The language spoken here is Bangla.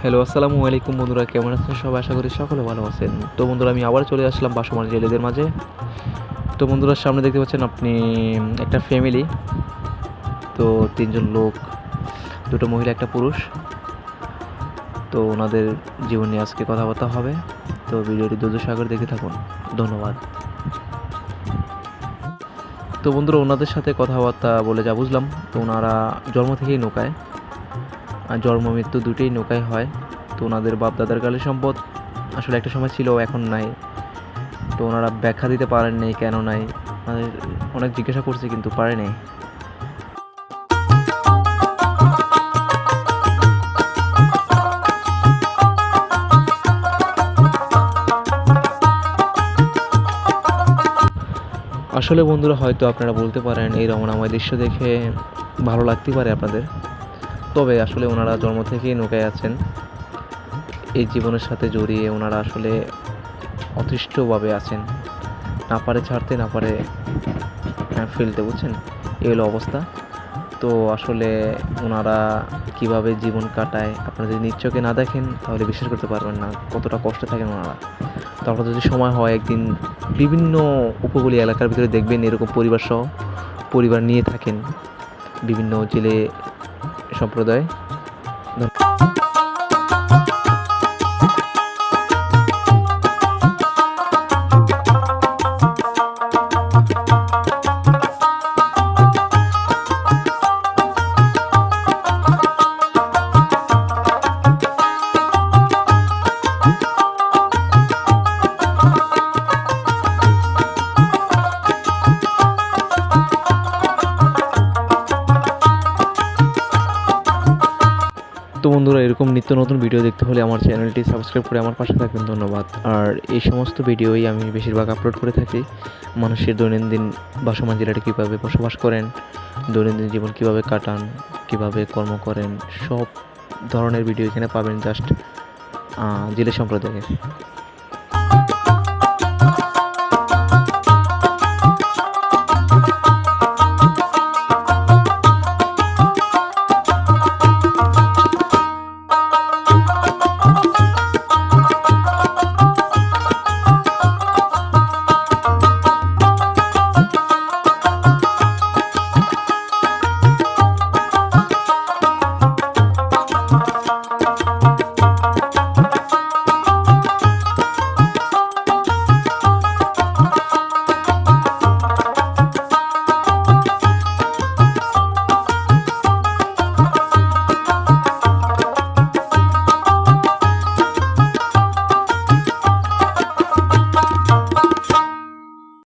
হ্যালো, আসসালামু আলাইকুম বন্ধুরা, কেমন আছেন সবাই? আশা করি সকলে ভালো আছেন। তো বন্ধুরা, আমি আবার চলে আসলাম বাসমান জেলেদের মাঝে। তো বন্ধুরা, সামনে দেখতে পাচ্ছেন আপনি একটা ফ্যামিলি তো তিনজন লোক, দুটো মহিলা, একটা পুরুষ। তো ওনাদের জীবন নিয়ে আজকে কথাবার্তা হবে। তো ভিডিওটি দুধ সাগর দেখে থাকুন। ধন্যবাদ। তো বন্ধুরা, ওনাদের সাথে কথাবার্তা বলে যা বুঝলাম, তো ওনারা জন্ম থেকেই নৌকায়। জন্ম মৃত্যু দুটোই নৌকায় হয়। তো ওনাদের বাপ দাদার কালের সম্পদ আসলে একটা সময় ছিল, এখন নাই। তো ওনারা ব্যাখ্যা দিতে পারেন নাই কেন নাই। অনেক জিজ্ঞাসা করছে কিন্তু পারে নাই। আসলে বন্ধুরা হয়তো আপনারা বলতে পারেন, এই রমণাময় দৃশ্য দেখে ভালো লাগতে পারে আপনাদের। তবে আসলে ওনারা জন্ম থেকেই নৌকায় আছেন। এই জীবনের সাথে জড়িয়ে ওনারা আসলে অতৃষ্টভাবে আছেন। না পারে ছাড়তে, না পারে ফেলতে, বুঝছেন? এই হলো অবস্থা। তো আসলে ওনারা কীভাবে জীবন কাটায়, আপনারা যদি নিশ্চয়কে না দেখেন, তাহলে বিশ্বাস করতে পারবেন না কতটা কষ্টে থাকেন ওনারা। তো আপনার যদি সময় হয়, একদিন বিভিন্ন উপকূলীয় এলাকার ভিতরে দেখবেন এরকম পরিবার সহ পরিবার নিয়ে থাকেন। বিভিন্ন জেলে সম্প্রদায়। তো বন্ধুরা, এরকম নিত্য নতুন ভিডিও দেখতে হলে আমার চ্যানেলটি সাবস্ক্রাইব করে আমার পাশে থাকবেন, ধন্যবাদ। আর এই সমস্ত ভিডিওই আমি বেশিরভাগ আপলোড করে থাকি। মানুষের দৈনন্দিন বাসমান জেলাটা কীভাবে বসবাস করেন, দৈনন্দিন জীবন কীভাবে কাটান, কীভাবে কর্ম করেন, সব ধরনের ভিডিও এখানে পাবেন জাস্ট জেলে সম্প্রদায়ের।